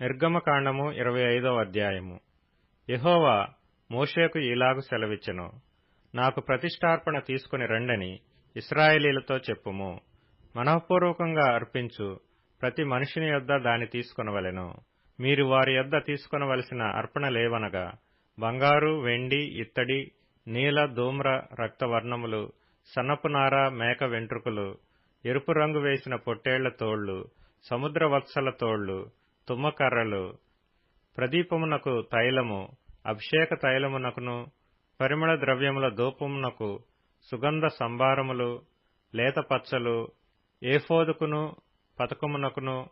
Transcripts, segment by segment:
నిర్గమకాండము ఇరవై ఐదవ అధ్యాయము. యహోవా మోషేకు ఇలాగు సెలవిచ్చెను. నాకు ప్రతిష్టార్పణ తీసుకుని రండని ఇస్రాయేలీలతో చెప్పుము. మనఃపూర్వకంగా అర్పించు ప్రతి మనిషిని యొద్ద దాని తీసుకొనవలెను. మీరు వారి యొద్ద తీసుకొనవలసిన అర్పణలేవనగా బంగారు వెండి ఇత్తడి నీల ధూమ్ర రక్తవర్ణములు సన్నపునార మేక వెంట్రుకలు ఎరుపు రంగు వేసిన పొట్టేళ్ళ తోళ్ళు సముద్ర వత్సల తోళ్ళు తుమ్మకర్రలు ప్రదీపమునకు తైలము అభిషేక తైలమునకును పరిమళ ద్రవ్యముల ధూపమునకు సుగంధ సంభారములు లేత పచ్చలు ఏఫోదుకును పతకమునకును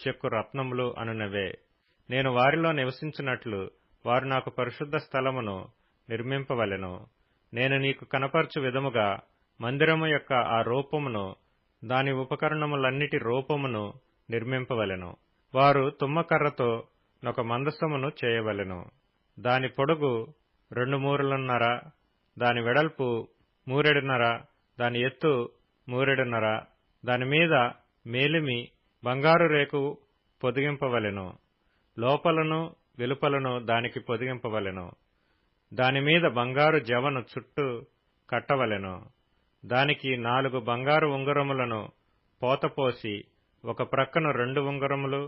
చెక్కు రత్నములు అనునవే. నేను వారిలో నివసించినట్లు వారు నాకు పరిశుద్ధ స్థలమును నిర్మింపవలెను. నేను నీకు కనపరచు విధముగా మందిరము యొక్క ఆ రూపమును దాని ఉపకరణములన్నిటి రూపమును నిర్మింపవలెను. వారు తుమ్మకర్రతో నొక మందసమును చేయవలెను. దాని పొడుగు రెండు మూరలున్నర దాని వెడల్పు మూరెడున్నర దాని ఎత్తు మూరెడున్నర దాని మీద మేలిమి బంగారు రేకు పొదిగింపవలెను. లోపలను వెలుపలను దానికి పొదిగింపవలెను. దానిమీద బంగారు జవను చుట్టూ కట్టవలెను. దానికి నాలుగు బంగారు ఉంగరములను పోతపోసి ఒక ప్రక్కను రెండు ఉంగరములు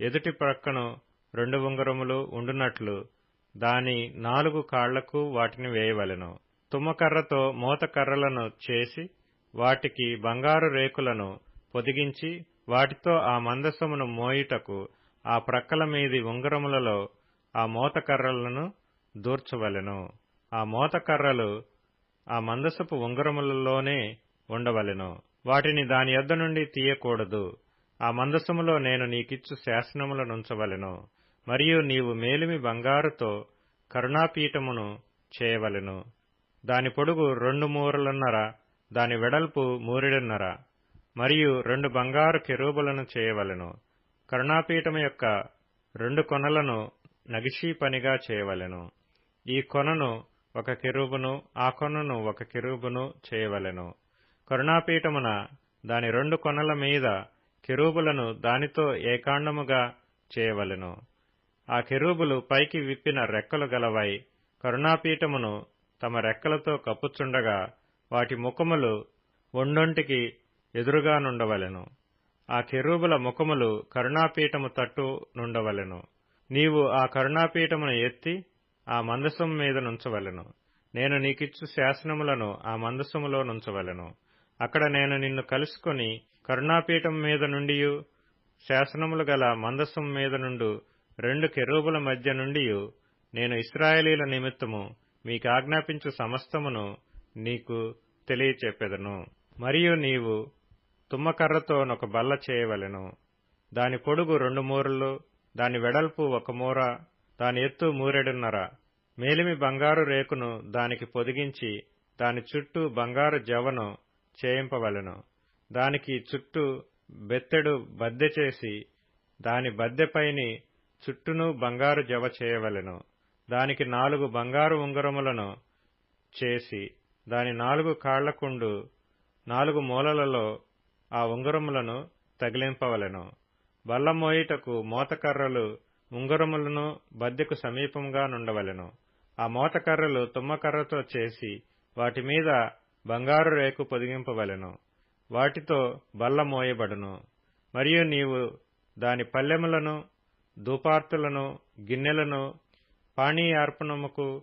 ఎదుటి ప్రక్కన రెండు ఉంగరములు ఉండునట్లు దాని నాలుగు కాళ్ళకు వాటిని వేయవలెను. తుమ్మకర్రతో మూతకర్రలను చేసి వాటికి బంగారు రేకులను పొదిగించి వాటితో ఆ మందసమును మోయుటకు ఆ ప్రక్కల మీది ఉంగరములలో ఆ మోతకర్రలను దూర్చవలెను. ఆ మోతకర్రలు ఆ మందసపు ఉంగరములలోనే ఉండవలెను. వాటిని దాని యొద్ద నుండి తీయకూడదు. ఆ మందసములో నేను నీకిచ్చు శాసనములనుంచవలెను మరియు నీవు మేలిమి బంగారుతో కరుణాపీఠమును చేయవలెను. దాని పొడుగు రెండు మూరలున్నర దాని వెడల్పు మూరెడున్నర మరియు రెండు బంగారు కెరూబులను చేయవలెను. కరుణాపీఠము యొక్క రెండు కొనలను నగిషీ పనిగా చేయవలెను. ఈ కొనను ఒక కెరూబును ఆ కొనను ఒక కెరూబును చేయవలెను. కరుణాపీఠమున దాని రెండు కొనల మీద కెరూబులను దానితో ఏకాండముగా చేయవలెను. ఆ కెరూబులు పైకి విప్పిన రెక్కలు గలవై కరుణాపీఠమును తమ రెక్కలతో కప్పుచుండగా వాటి ముఖములు ఒండొంటికి ఎదురుగా నుండవలెను. ఆ కెరూబుల ముఖములు కరుణాపీఠము తట్టు నుండవలెను. నీవు ఆ కరుణాపీఠమును ఎత్తి ఆ మందసం మీద నుంచవలెను. నేను నీకిచ్చు శాసనములను ఆ మందసములో నుంచవలెను. అక్కడ నేను నిన్ను కలుసుకొని కరుణాపీఠం మీద నుండి శాసనములు గల మందసం మీద నుండు రెండు కెరూబుల మధ్య నుండి నేను ఇస్రాయేలీల నిమిత్తము మీకు ఆజ్ఞాపించు సమస్తమును నీకు తెలియచెప్పెదను. మరియు నీవు తుమ్మకర్రతో ఒక బల్ల చేయవలెను. దాని పొడుగు రెండు మూరలు దాని వెడల్పు ఒక మూర దాని ఎత్తు మూరెడున్నర. మేలిమి బంగారు రేకును దానికి పొదిగించి దాని చుట్టూ బంగారు జవను చేయింపవలెను. దానికి చుట్టూ బెత్తెడు బద్దె చేసి దాని బద్దెపైని చుట్టూను బంగారు జవ చేయవలెను. దానికి నాలుగు బంగారు ఉంగరములను చేసి దాని నాలుగు కాళ్ళకుండు నాలుగు మూలలలో ఆ ఉంగరములను తగిలింపవలెను. బల్లమోయిటకు మోతకర్రలు ఉంగరములను బద్దెకు సమీపంగా నుండవలెను. ఆ మోతకర్రలు తుమ్మకర్రతో చేసి వాటి మీద బంగారు రేకు పొదిగింపవలెను. వాటితో బల్ల మోయబడును. మరియు నీవు దాని పల్లెములను ధూపార్తులను గిన్నెలను పానీయార్పణముకు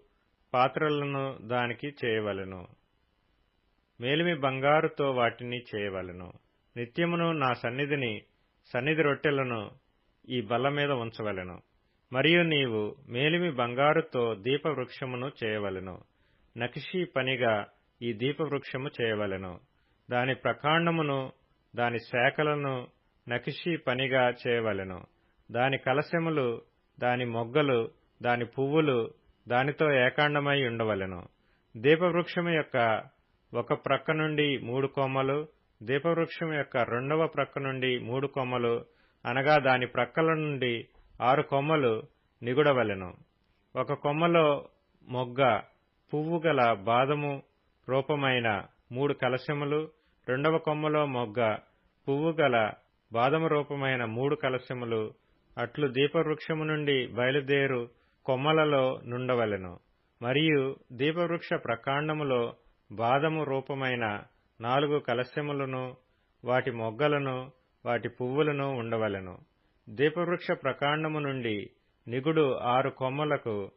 పాత్రలను దానికి చేయవలెను. మేలిమి బంగారుతో వాటిని చేయవలెను. నిత్యమును నా సన్నిధిని సన్నిధి రొట్టెలను ఈ బల్ల మీద ఉంచవలెను. మరియు నీవు మేలిమి బంగారుతో దీపవృక్షమును చేయవలెను. నకిషీ పనిగా ఈ దీపవృక్షము చేయవలెను. దాని ప్రకాండమును దాని శాఖలను నకిషీ పనిగా చేయవలెను. దాని కలశములు దాని మొగ్గలు దాని పువ్వులు దానితో ఏకాండమై ఉండవలెను. దీపవృక్షము యొక్క ఒక ప్రక్క నుండి మూడు కొమ్మలు దీపవృక్షం యొక్క రెండవ ప్రక్క నుండి మూడు కొమ్మలు అనగా దాని ప్రక్కల నుండి ఆరు కొమ్మలు నిగుడవలెను. ఒక కొమ్మలో మొగ్గ పువ్వు గల బాదము రూపమైన మూడు కలశములు రెండవ కొమ్మలో మొగ్గ పువ్వు గల బాదము రూపమైన మూడు కలశములు అట్లు దీపవృక్షము నుండి బయలుదేరు కొమ్మలలో నుండవలెను. మరియు దీపవృక్ష ప్రకాండములో బాదము రూపమైన నాలుగు కలశములను వాటి మొగ్గలను వాటి పువ్వులను ఉండవలెను. దీపవృక్ష ప్రకాండము నుండి నిగుడు ఆరు కొమ్మలకు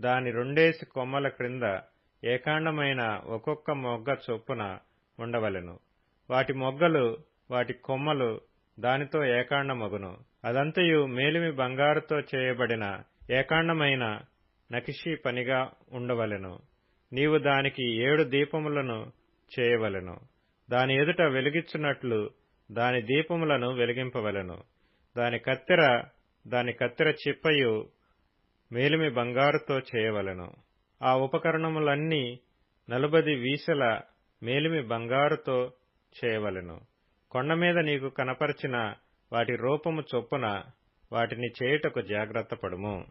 దాని రెండేసి కొమ్మల క్రింద ఏకాండమైన ఒక్కొక్క మొగ్గ చొప్పున ఉండవలెను. వాటి మొగ్గలు వాటి కొమ్మలు దానితో ఏకాండమగును. అదంతయు మేలిమి బంగారుతో చేయబడిన ఏకాండమైన నకిషీ పనిగా ఉండవలెను. నీవు దానికి ఏడు దీపములను చేయవలెను. దాని ఎదుట వెలిగిచ్చున్నట్లు దాని దీపములను వెలిగింపవలెను. దాని కత్తెర దాని కత్తెర చిప్పయు మేలిమి బంగారుతో చేయవలెను. ఆ ఉపకరణములన్నీ నలుబది వీసల మేలిమి బంగారుతో చేయవలెను. కొండ మీద నీకు కనపరిచిన వాటి రూపము చొప్పున వాటిని చేయుటకు జాగ్రత్త పడుము